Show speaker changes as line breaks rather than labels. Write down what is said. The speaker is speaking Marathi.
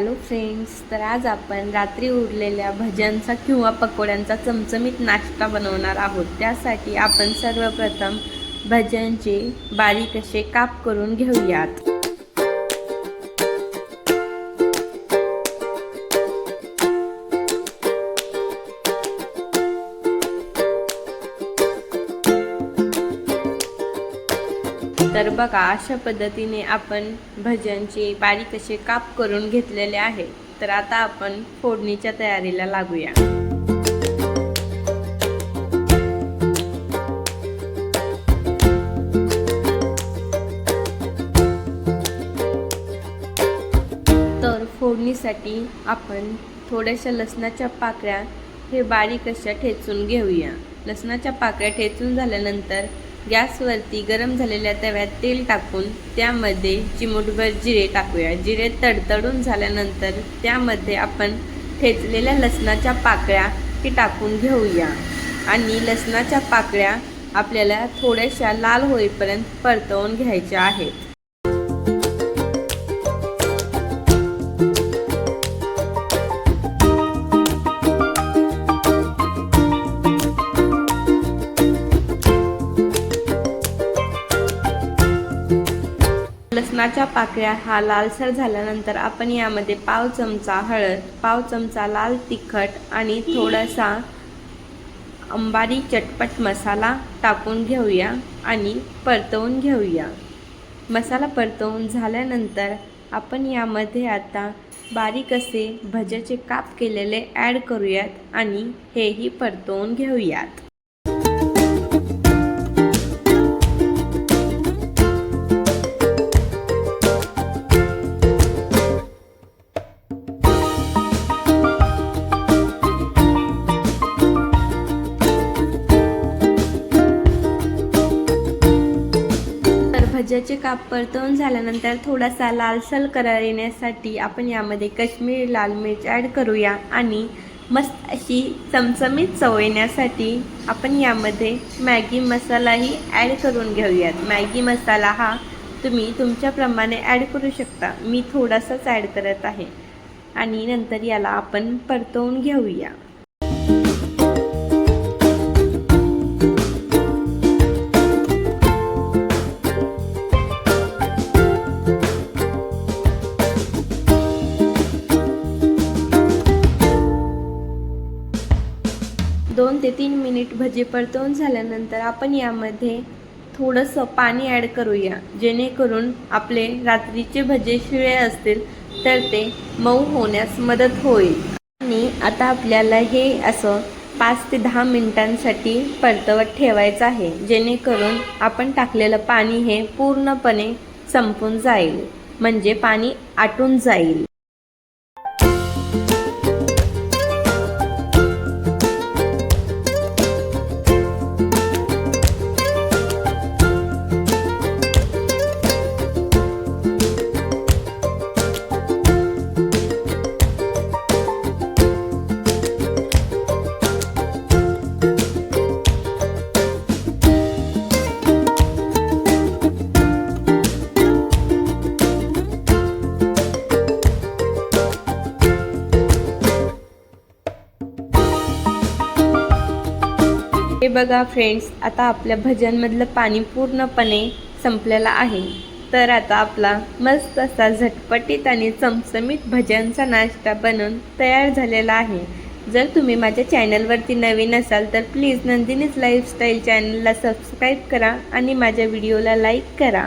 हॅलो फ्रेंड्स तर आज आपण रात्री उरलेल्या भज्यांचा किंवा पकोड्यांचा चमचमीत नाश्ता बनवणार आहोत. त्यासाठी आपण सर्वप्रथम भज्यांचे बारीक असे काप करून घेऊयात. तर बघा अशा पद्धतीने आपण भज्यांचे बारीक असे काप करून घेतलेले आहे तर आता आपण फोडणीच्या तयारीला लागूया. तर फोडणीसाठी आपण थोड्याशा लसणाच्या पाकळ्या हे बारीक अशा ठेचून घेऊया. लसणाच्या पाकळ्या ठेचून झाल्यानंतर गॅसवरती गरम झालेल्या तव्यात तेल टाकून त्यामध्ये चिमूटभर जिरे टाकूया. जिरे तडतडून झाल्यानंतर त्यामध्ये आपण ठेचलेल्या लसणाच्या पाकळ्या ही टाकून घेऊया. आणि लसणाच्या पाकळ्या आपल्याला थोड्याशा लाल होईपर्यंत परतवून घ्यायच्या आहेत. लसणाच्या पाकळ्या हा लालसर झाल्यानंतर आपण यामध्ये पाव चमचा हळद पाव चमचा लाल तिखट आणि थोडासा अंबारी चटपट मसाला टाकून घेऊया आणि परतवून घेऊया. मसाला परतवून झाल्यानंतर आपण यामध्ये आता बारीक असे भज्याचे काप केलेले ॲड करूयात आणि हेही परतवून घेऊयात. तर काप परतवून झाल्यानंतर थोडासा लालसल कलर येण्यासाठी आपण यामध्ये कश्मीरी लाल मिर्च ॲड करूया. आणि मस्त अशी चमचमीत चव येण्यासाठी आपण यामध्ये मॅगी मसालाही ॲड करून घेऊयात. मॅगी मसाला हा तुम्ही तुमच्याप्रमाणे ॲड करू शकता. मी थोडासाच ॲड करत आहे. आणि नंतर याला आपण परतवून घेऊया. दोन ते तीन मिनिट भजी परतवून झाल्यानंतर आपण यामध्ये थोडंसं पाणी ॲड करूया. जेणेकरून आपले रात्रीचे भजे शिळे असतील तर ते मऊ होण्यास मदत होईल. आणि आता आपल्याला हे असं पाच ते दहा मिनिटांसाठी परतवत ठेवायचं आहे. जेणेकरून आपण टाकलेलं पाणी हे पूर्णपणे संपून जाईल. म्हणजे पाणी आटून जाईल. हे बघा फ्रेंड्स आता आपल्या भजनमधलं पाणी पूर्णपणे संपलेलं आहे. तर आता आपला मस्त असा झटपटीत आणि चमचमीत भजनचा नाश्ता बनवून तयार झालेला आहे. जर तुम्ही माझ्या चॅनलवरती नवीन असाल तर प्लीज नंदिनीज लाईफस्टाईल चॅनलला सबस्क्राईब करा आणि माझ्या व्हिडिओला लाईक करा.